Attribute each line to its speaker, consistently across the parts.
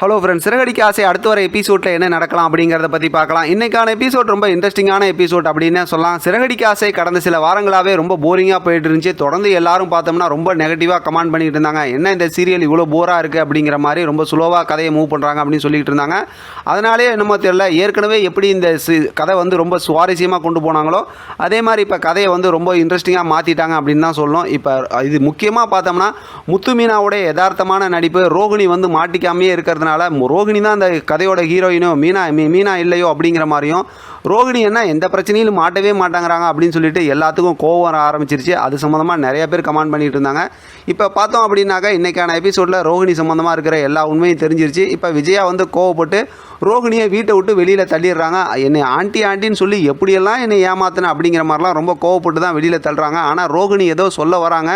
Speaker 1: Hello friends Siragadikka ஆசை அடுத்து வர எபிசோடில் என்ன நடக்கலாம் அப்படிங்கிறத பற்றி பார்க்கலாம். இன்றைக்கான எபிசோட் ரொம்ப இன்ட்ரெஸ்டிங்கான எபிசோட் அப்படின்னு சொல்லலாம். சிறகடிக்க ஆசை கடந்த சில வாரங்களாகவே ரொம்ப போரிங்காக போயிட்டு இருந்துச்சு. தொடர்ந்து எல்லாரும் பார்த்தோம்னா ரொம்ப நெகட்டிவாக கமெண்ட் பண்ணிட்டு இருந்தாங்க. என்ன இந்த சீரியல் இவ்வளோ போராக இருக்குது அப்படிங்கிற மாதிரி ரொம்ப ஸ்லோவாக கதையை மூவ் பண்ணுறாங்க அப்படின்னு சொல்லிட்டு இருந்தாங்க. அதனாலே என்னமோ தெரியல ஏற்கனவே எப்படி இந்த சி- கதை வந்து ரொம்ப சுவாரஸ்யமாக கொண்டு போனாங்களோ அதே மாதிரி இப்போ கதையை வந்து ரொம்ப இன்ட்ரெஸ்டிங்காக மாற்றிட்டாங்க அப்படின்னு தான் சொல்லணும். இப்போ இது முக்கியமாக பார்த்தோம்னா முத்துமீனாவுடைய யதார்த்தமான நடிப்பு ரோகிணி வந்து மாட்டிக்காமையே இருக்கிறதுனால இருக்கிறதுனால ரோகிணி தான் அந்த கதையோட ஹீரோயினோ மீனா மீ- மீனா இல்லையோ அப்படிங்கிற மாதிரியும் ரோகிணி என்ன எந்த பிரச்சனையிலும் மாட்டவே மாட்டாங்கிறாங்க அப்படின்னு சொல்லிட்டு எல்லாத்துக்கும் கோவம் வர ஆரம்பிச்சிருச்சு. அது சம்மந்தமாக நிறைய பேர் கமெண்ட் பண்ணிகிட்டு இருந்தாங்க. இப்போ பார்த்தோம் அப்படின்னாக்கா இன்றைக்கான எபிசோடில் ரோகிணி சம்மந்தமாக இருக்கிற எல்லா உண்மையும் தெரிஞ்சிருச்சு. இப்போ விஜயா வந்து கோவப்பட்டு ரோகிணியை வீட்டை விட்டு வெளியில் தள்ளிடுறாங்க. என்னை ஆண்டி ஆண்டின்னு சொல்லி எப்படியெல்லாம் என்னை ஏமாத்தின அப்படிங்கிற மாதிரிலாம் ரொம்ப கோவப்பட்டு தான் வெளியில் தள்ளுறாங்க. ஆனால் ரோகிணி ஏதோ சொல்ல வராங்க.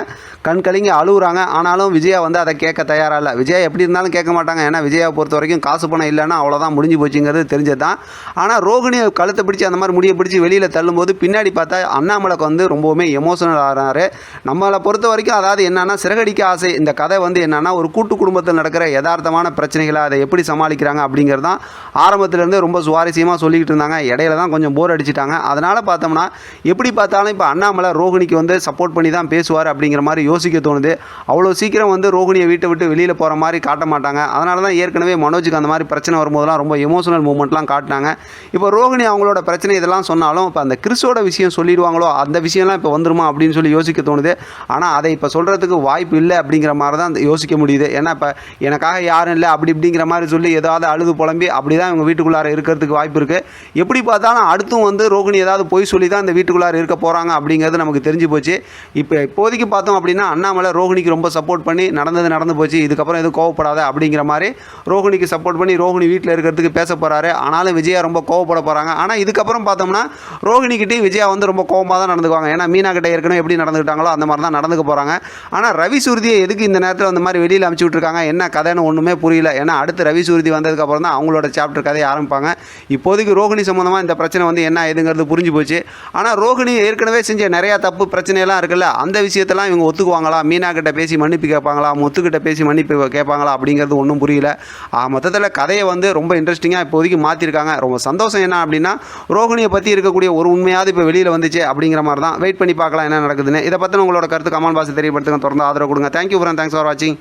Speaker 1: கண் கலங்கி அழுகுறாங்க ஆனாலும் விஜயா வந்து அதை கேட்க தயாராக இல்லை. விஜயா எப்படி இருந்தாலும் கேட்க மாட்டாங்க. ஏன்னா விஜயாவை பொறுத்த வரைக்கும் காசு பணம் இல்லைன்னா அவ்வளோதான் முடிஞ்சு போச்சுங்கிறது தெரிஞ்சது தான் ஆனால் ரோகிணியை கழுத்தை பிடிச்சி அந்த மாதிரி முடியை பிடிச்சி வெளியில் தள்ளும்போது பின்னாடி பார்த்தா அண்ணாமலைக்கு வந்து ரொம்பவுமே எமோஷனல் ஆகிறாரு நம்மளை பொறுத்த வரைக்கும் அதாவது என்னென்னா சிறகடிக்க ஆசை. இந்த கதை வந்து என்னென்னா ஒரு கூட்டு குடும்பத்தில் நடக்கிற யதார்த்தமான பிரச்சனைகளை அதை எப்படி சமாளிக்கிறாங்க அப்படிங்கிறது தான் ஆரம்பத்துலேருந்து ரொம்ப சுவாரஸ்யமாக சொல்லிக்கிட்டு இருந்தாங்க. இடையில தான் கொஞ்சம் போர் அடிச்சிட்டாங்க. அதனால் பார்த்தோம்னா எப்படி பார்த்தாலும் இப்போ அண்ணாமலை ரோகிணிக்கு வந்து சப்போர்ட் பண்ணி தான் பேசுவார் அப்படிங்கிற மாதிரி யோசிக்க தோணுது. அவ்வளோ சீக்கிரம் வந்து ரோகிணியை வீட்டை விட்டு வெளியில் போகிற மாதிரி காட்ட மாட்டாங்க. அதனால தான் ஏற்கனவே மனோஜுக்கு அந்த மாதிரி பிரச்சனை வரும்போதெல்லாம் ரொம்ப எமோஷனல் மூமெண்ட்லாம் காட்டினாங்க. இப்போ ரோஹிணி அவங்களோட பிரச்சனை இதெல்லாம் சொன்னாலும் இப்போ அந்த கிறிஸோட விஷயம் சொல்லிடுவாங்களோ அந்த விஷயம்லாம் இப்போ வந்துருமா அப்படின்னு சொல்லி யோசிக்க தோணுது. ஆனால் அதை இப்போ சொல்கிறதுக்கு வாய்ப்பு இல்லை அப்படிங்கிற மாதிரி தான் யோசிக்க முடியுது. ஏன்னா இப்போ எனக்காக யாரும் இல்லை அப்படி இப்படிங்கிற மாதிரி சொல்லி ஏதாவது அழுது புலம்பி அப்படி தான் இவங்க வீட்டுக்குள்ளார இருக்கிறதுக்கு வாய்ப்பு இருக்குது எப்படி பார்த்தாலும் அடுத்தும் வந்து ரோகிணி ஏதாவது பொய் சொல்லி தான் இந்த வீட்டுக்குள்ளார இருக்க போகிறாங்க அப்படிங்கிறது நமக்கு தெரிஞ்சு போச்சு. இப்போ இப்போதைக்கு பார்த்தோம் அப்படின்னா அண்ணாமலை ரோகிணிக்கு ரொம்ப சப்போர்ட் பண்ணி நடந்தது நடந்து போச்சு. இதுக்கப்புறம் எதுவும் கோவப்படாத அப்படிங்கிற மாதிரி ரோகிணிக்கு சப்போர்ட் பண்ணி ரோகிணி வீட்டில் இருக்கிறதுக்கு பேச போகிறாரு ஆனாலும் விஜயா ரொம்ப கோவப்பட போகிறாங்க ஆனால் இதுக்கப்புறம் பார்த்தோம்னா ரோகிணிக்கிட்டே விஜயா வந்து ரொம்ப கோவமாக தான் நடந்துக்குவாங்க. ஏன்னா மீனா கிட்ட ஏற்கனவே எப்படி நடந்துக்கிட்டாங்களோ அந்த மாதிரி தான் நடந்துக்க போகிறாங்க ஆனால் ரவி சூர்தியை எதுக்கு இந்த நேரத்தில் அந்த மாதிரி வெளியில் அமுச்சு விட்ருக்காங்க என்ன கதைன்னு ஒன்றுமே புரியல. ஏன்னா அடுத்து ரவி சூர்தி வந்ததுக்கப்புறம் தான் அவங்களோட சாப்டர் கதையை ஆரம்பிப்பாங்க இப்போதைக்கு ரோகிணி சம்மந்தமாக இந்த பிரச்சனை வந்து என்ன ஏதுங்கிறது புரிஞ்சு போச்சு. ஆனால் ரோகிணி ஏற்கனவே செஞ்ச நிறையா தப்பு பிரச்சனையெல்லாம் இருக்குல்ல அந்த விஷயத்தெல்லாம் இவங்க ஒத்துக்குவாங்களா? மீனா கிட்ட பேசி மன்னிப்பு கேட்பாங்களா? முத்துக்கிட்ட பேசி மன்னிப்பு கேட்பாங்களா? அப்படிங்கிறது ஒன்றும் புரியல. மொத்தத்தில் கதையை வந்து ரொம்ப இன்ட்ரெஸ்டிங்காக இப்போதைக்கு மாற்றிருக்காங்க ரொம்ப சந்தோஷம் என்ன அப்படின்னா ரோகிணியை பற்றி இருக்கக்கூடிய ஒரு உண்மையாவது இப்போ வெளியில் வந்துச்சு அப்படிங்கிற மாதிரி தான் வெயிட் பண்ணி பார்க்கலாம் என்ன நடக்குதுன்னு. இதை பற்றின உங்களோட கருத்து கமல் பாக்ஸ் தெரியப்படுத்துங்க. தொடர்ந்து ஆதரவு கொடுங்க. தேங்க்யூ ஃப்ரெண்ட் தேங்க்ஸ் ஃபார் வாட்சிங்